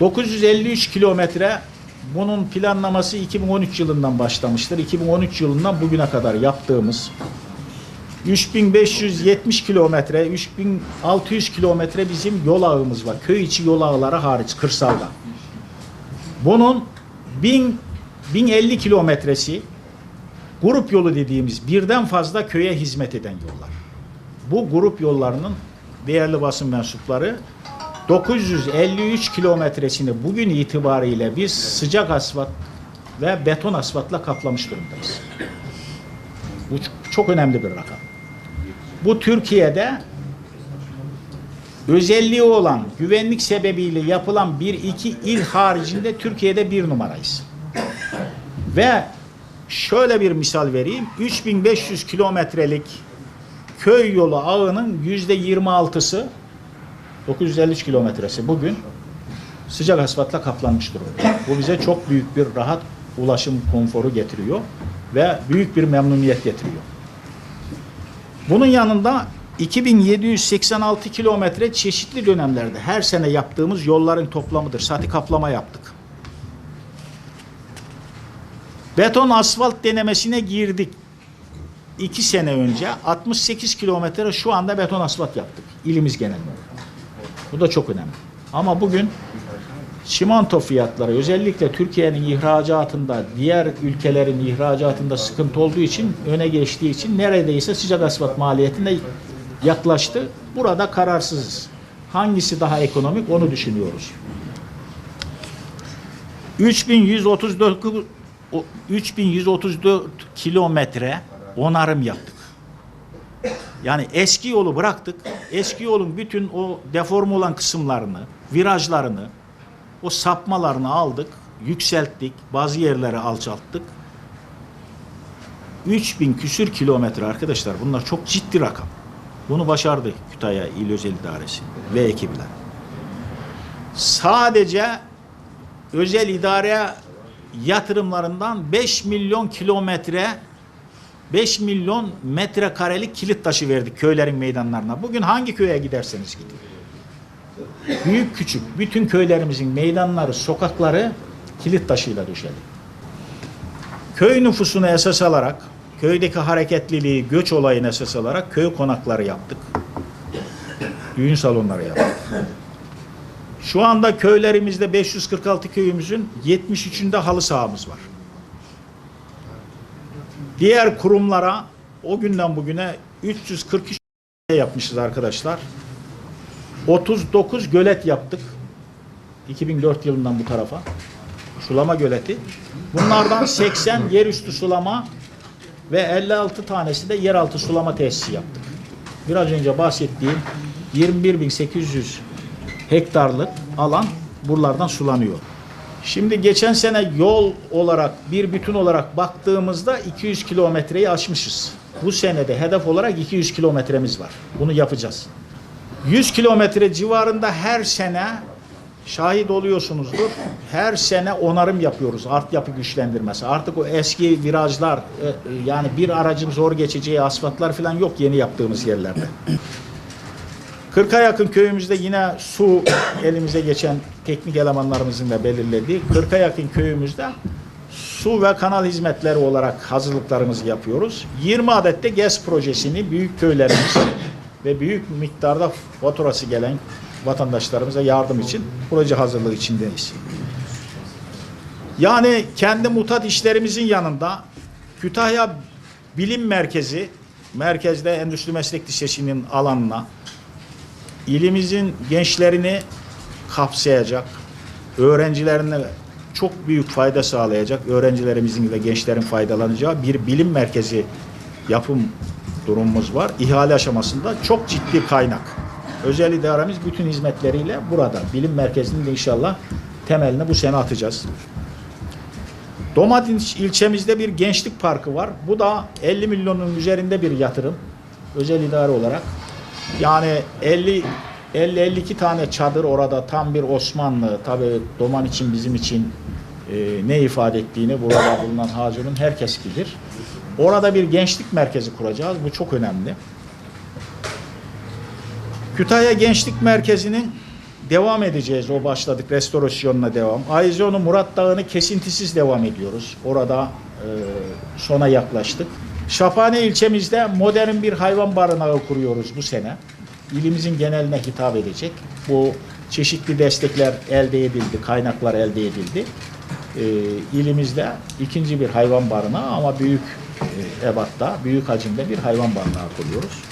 953 kilometre bunun planlaması 2013 yılından başlamıştır. 2013 yılından bugüne kadar yaptığımız 3570 kilometre, 3600 kilometre bizim yol ağımız var. Köy içi yol ağları hariç kırsalda. Bunun 1000 1050 kilometresi grup yolu dediğimiz birden fazla köye hizmet eden yollar. Bu grup yollarının değerli basın mensupları 953 kilometresini bugün itibariyle biz sıcak asfalt ve beton asfaltla kaplamış durumdayız. Bu çok önemli bir rakam. Bu Türkiye'de özelliği olan güvenlik sebebiyle yapılan bir iki il haricinde Türkiye'de bir numarayız. Ve şöyle bir misal vereyim. 3500 kilometrelik köy yolu ağının yüzde 26'sı 953 kilometresi bugün sıcak asfaltla kaplanmış durumda. Bu bize çok büyük bir rahat ulaşım konforu getiriyor ve büyük bir memnuniyet getiriyor. Bunun yanında 2786 kilometre çeşitli dönemlerde her sene yaptığımız yolların toplamıdır. Sati kaplama yaptık. Beton asfalt denemesine girdik. İki sene önce 68 kilometre şu anda beton asfalt yaptık. İlimiz genelinde. Bu da çok önemli. Ama bugün çimento fiyatları özellikle Türkiye'nin ihracatında diğer ülkelerin ihracatında sıkıntı olduğu için öne geçtiği için neredeyse sıcak asfalt maliyetine yaklaştı. Burada kararsızız. Hangisi daha ekonomik onu düşünüyoruz. 3134 o 3134 kilometre onarım yaptık. Yani eski yolu bıraktık. Eski yolun bütün o deforme olan kısımlarını, virajlarını, o sapmalarını aldık, yükselttik, bazı yerleri alçalttık. 3000 küsür kilometre arkadaşlar bunlar çok ciddi rakam. Bunu başardı Kütahya İl Özel İdaresi ve ekipler. Sadece özel idare yatırımlarından 5 milyon kilometre 5 milyon metrekarelik kilit taşı verdik köylerin meydanlarına. Bugün hangi köye giderseniz gidin. Büyük küçük bütün köylerimizin meydanları, sokakları kilit taşıyla döşeli. Köy nüfusunu esas alarak, köydeki hareketliliği, göç olayını esas alarak köy konakları yaptık. Düğün salonları yaptık. Şu anda köylerimizde 546 köyümüzün 73'ünde halı sahamız var. Diğer kurumlara o günden bugüne 343 yapmışız arkadaşlar. 39 gölet yaptık. 2004 yılından bu tarafa. Sulama göleti. Bunlardan 80 yerüstü sulama ve 56 tanesi de yeraltı sulama tesisi yaptık. Biraz önce bahsettiğim 21.800 hektarlık alan buralardan sulanıyor. Şimdi geçen sene yol olarak bir bütün olarak baktığımızda 200 kilometreyi aşmışız. Bu senede hedef olarak 200 kilometremiz var. Bunu yapacağız. 100 kilometre civarında her sene şahit oluyorsunuzdur. Her sene onarım yapıyoruz. Altyapı güçlendirmesi. Artık o eski virajlar e, e, yani bir aracın zor geçeceği asfaltlar falan yok yeni yaptığımız yerlerde. 40'a yakın köyümüzde yine su elimize geçen teknik elemanlarımızın da belirlediği 40'a yakın köyümüzde su ve kanal hizmetleri olarak hazırlıklarımızı yapıyoruz. 20 adet de GES projesini büyük köylerimiz ve büyük miktarda faturası gelen vatandaşlarımıza yardım için proje hazırlığı içindeyiz. Yani kendi mutat işlerimizin yanında Kütahya Bilim Merkezi merkezde Endüstri Meslek Lisesi'nin alanına ilimizin gençlerini kapsayacak, öğrencilerine çok büyük fayda sağlayacak, öğrencilerimizin ve gençlerin faydalanacağı bir bilim merkezi yapım durumumuz var. İhale aşamasında çok ciddi kaynak. Özel idaremiz bütün hizmetleriyle burada. Bilim merkezinin de inşallah temelini bu sene atacağız. Domates ilçemizde bir gençlik parkı var. Bu da 50 milyonun üzerinde bir yatırım. Özel idare olarak. Yani 50 50-52 tane çadır orada tam bir Osmanlı tabi Doman için bizim için e, ne ifade ettiğini burada bulunan Hacı'nın herkes bilir. Orada bir gençlik merkezi kuracağız. Bu çok önemli. Kütahya Gençlik Merkezi'nin devam edeceğiz o başladık restorasyonuna devam. Ayzonu Murat Dağı'nı kesintisiz devam ediyoruz. Orada e, sona yaklaştık. Şaphane ilçemizde modern bir hayvan barınağı kuruyoruz bu sene. İlimizin geneline hitap edecek. Bu çeşitli destekler elde edildi, kaynaklar elde edildi. E, ilimizde ikinci bir hayvan barınağı ama büyük e, ebatta, büyük hacimde bir hayvan barınağı kuruyoruz.